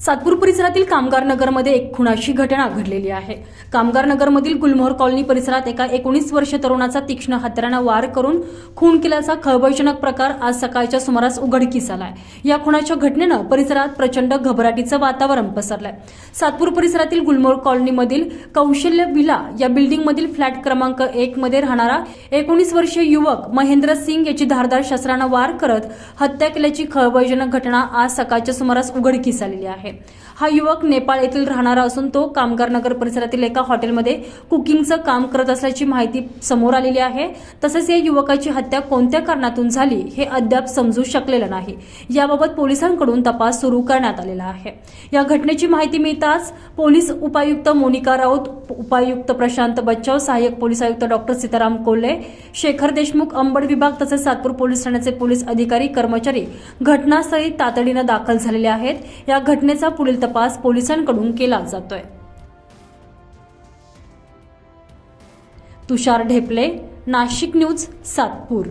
सातपूर परिसरातील कामगार नगरमध्ये एक खुणाशी घटना घडलेली आहे. कामगार नगरमधील गुलमोहर कॉलनी परिसरात एका एकोणीस वर्ष तरुणाचा तीक्ष्ण हत्यारानं वार करून खून केल्याचा खळबळजनक प्रकार आज सकाळच्या सुमारास उघडकीस आलाय. या खुणाच्या घटनेनं परिसरात प्रचंड घबराटीचं वातावरण पसरलंय. सातपूर परिसरातील गुलमोहर कॉलनीमधील कौशल्य विला या बिल्डिंगमधील फ्लॅट क्रमांक एक मध्ये राहणारा एकोणीस वर्षीय युवक महेंद्र सिंग याची धारदार शस्त्रानं वार करत हत्या केल्याची खळबळजनक घटना आज सकाळच्या सुमारास उघडकीस आलेली आहे. हा युवक नेपाळ येथील राहणारा असून तो कामगार नगर परिसरातील एका हॉटेलमध्ये कुकिंगचं काम करत असल्याची माहिती समोर आलेली आहे. तसेच या युवकाची हत्या कोणत्या कारणातून झाली हे अद्याप समजू शकलेलं नाही. याबाबत पोलिसांकडून तपास सुरू करण्यात आलेला आहे. या घटनेची माहिती मिळताच पोलीस उपायुक्त मोनिका राऊत उपायुक्त प्रशांत बच्चाव सहाय्यक पोलीस आयुक्त डॉक्टर सीताराम कोल्हे शेखर देशमुख अंबड विभाग तसेच सातपूर पोलीस ठाण्याचे पोलीस अधिकारी कर्मचारी घटनास्थळी तातडीनं दाखल झालेले आहेत. या घटनेचा पुढील तपास पोलिसांकडून केला जातोय. तुषार ढेपले नाशिक न्यूज सातपूर.